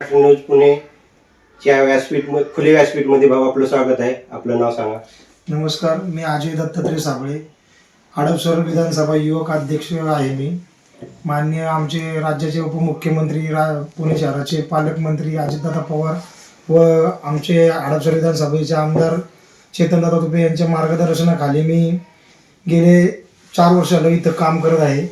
News पुणेच्या व्यासपीठ खुले व्यासपीठमध्ये भाऊ आपलं स्वागत आहे. आपलं नाव सांगा. नमस्कार मी अजय दत्तात्रय साबळे. हडपसर विधानसभा युवक अध्यक्ष आहे मी. मान्य आमचे राज्याचे उपमुख्यमंत्री रा पुणे शहराचे पालकमंत्री अजितदादा पवार व आमचे हडपसर विधानसभेचे आमदार चेतनदादा तुपे यांच्या मार्गदर्शनाखाली मी गेले चार वर्षाला इथं काम करत आहे.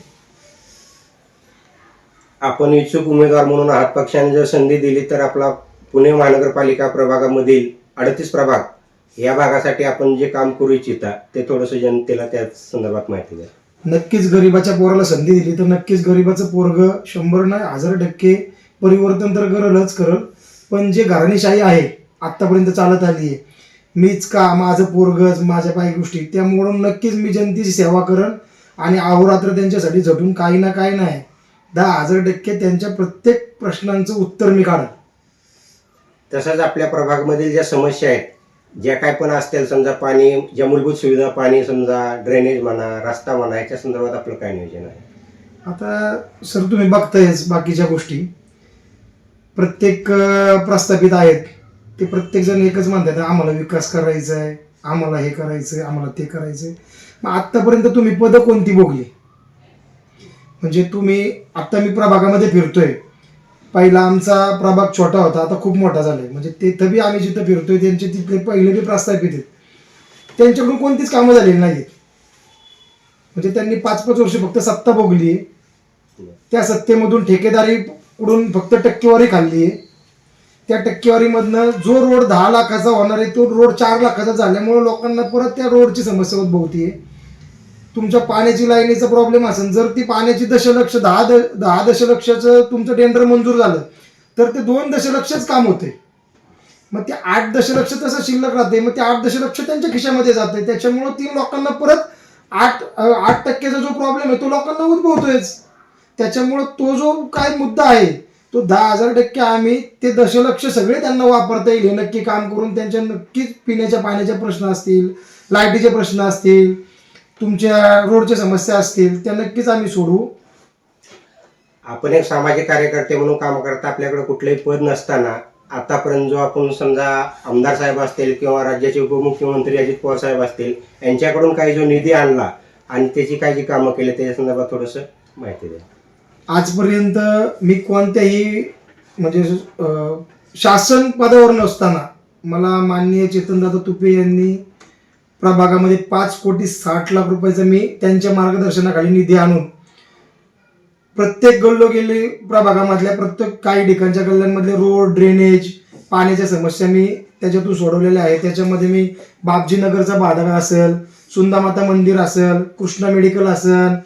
आपण इच्छुक उमेदवार म्हणून आहात पक्षाने जर संधी दिली तर आपला पुणे महानगरपालिका प्रभागामधील अडतीस प्रभाग या भागासाठी आपण जे काम करू इच्छिता ते थोडंसं जनतेला त्या संदर्भात माहिती द्या. नक्कीच गरिबाच्या पोराला संधी दिली तर नक्कीच गरिबाचं पोरग शंभर ना हजार टक्के परिवर्तन तर करलच करल. पण जे घराणीशाही आहे आत्तापर्यंत चालत आली आहे मीच का माझं पोरगच माझ्या काही गोष्टी त्यामुळं नक्कीच मी जनतेची सेवा करन आणि अहोरात्र त्यांच्यासाठी झटून काही ना काही नाही. दहा हजार टक्के त्यांच्या प्रत्येक प्रश्नांचं उत्तर मी काढेन तसंच आपल्या प्रभागामधील ज्या समस्या आहेत ज्या काय पण असतील समजा पाणी ज्या मूलभूत सुविधा पाणी समजा ड्रेनेज म्हणा रस्ता म्हणा याच्या संदर्भात आपलं काय नियोजन आहे? आता सर तुम्ही बघतायच बाकीच्या गोष्टी. प्रत्येक अं, प्रस्थापित आहेत. ते प्रत्येक जण एकच म्हणतात आम्हाला विकास करायचा आहे आम्हाला हे करायचं आहे आम्हाला ते करायचं आहे मग आत्तापर्यंत तुम्ही पदं कोणती भोगली? म्हणजे तुम्ही आत्ता मी प्रभागामध्ये फिरतोय. पहिला आमचा प्रभाग छोटा होता आता खूप मोठा झालाय. म्हणजे तिथं बी आम्ही जिथं फिरतोय त्यांचे तिथले पहिले बी प्रस्थापित आहेत त्यांच्याकडून कोणतीच कामं झालेली नाहीत म्हणजे त्यांनी पाच पाच वर्ष फक्त सत्ता भोगली त्या सत्तेमधून ठेकेदारी उडून फक्त टक्केवारी खाल्ली त्या टक्केवारीमधनं जो रोड दहा लाखाचा होणार आहे तो रोड चार लाखाचा झाल्यामुळे लोकांना परत त्या रोडची समस्या उद्भवते तुमच्या पाण्याची लाईनीचा प्रॉब्लेम असेल. जर ती पाण्याची दशलक्ष दहा द दहा दशलक्षाचं तुमचं टेंडर मंजूर झालं तर ते दोन दशलक्षच काम होते. मग ते आठ दशलक्ष तसं शिल्लक राहते. मग ते आठ दशलक्ष त्यांच्या खिशामध्ये जाते. त्याच्यामुळं ती लोकांना परत आठ आठ टक्क्याचा जो प्रॉब्लेम आहे तो लोकांना उद्भवतोयच. त्याच्यामुळं तो जो काय मुद्दा आहे तो दहा हजार टक्के आम्ही ते दशलक्ष सगळे त्यांना वापरता येईल. हे नक्की काम करून त्यांच्या नक्कीच पिण्याच्या पाण्याचे प्रश्न असतील लाईटीचे प्रश्न असतील तुमच्या रोडच्या समस्या असतील त्या नक्कीच आम्ही सोडवू. आपण एक सामाजिक कार्यकर्ते म्हणून काम करता आपल्याकडे कुठलंही पद नसताना आतापर्यंत जो आपण समजा आमदार साहेब असतील किंवा राज्याचे उपमुख्यमंत्री अजित पवार साहेब असतील यांच्याकडून काही जो निधी आणला आणि त्याची काही जी कामं केली त्याच्या संदर्भात थोडंसं माहिती द्या. आजपर्यंत मी कोणत्याही म्हणजे शासन पदावर नसताना मला माननीय चेतनदादा तुपे यांनी प्रभागामध्ये पाच कोटी साठ लाख रुपयाचा मी त्यांच्या मार्गदर्शनाखाली निधी आणून प्रत्येक गल्लो गेले प्रभागामधल्या प्रत्येक काही ठिकाणच्या गल्ल्यांमधले रोड ड्रेनेज पाण्याच्या समस्या मी त्याच्यातून सोडवलेल्या आहेत. त्याच्यामध्ये मी बापजी नगरचा बाधागा असेल सुंदामाता मंदिर असेल कृष्णा मेडिकल असेल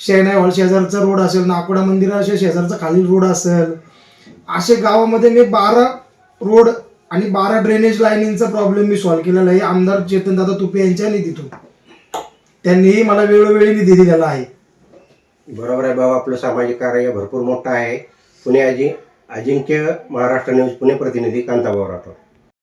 शेणाई हॉल शेजारचा रोड असेल नाकोडा असेल शेजारचा खालील रोड असेल. असे गावामध्ये मी बारा रोड आणि बारा ड्रेनेज लाईनिंगचा प्रॉब्लेम मी सॉल्व्ह केलेला आहे. आमदार चेतनदादा तुपे यांच्या निधीतून. त्यांनीही मला वेळोवेळी निधी दिलेला आहे. बरोबर आहे बाबा आपलं सामाजिक कार्य भरपूर मोठं आहे. पुणे अजि अजिंक्य महाराष्ट्र न्यूज पुणे प्रतिनिधी कांताबाव राठोड.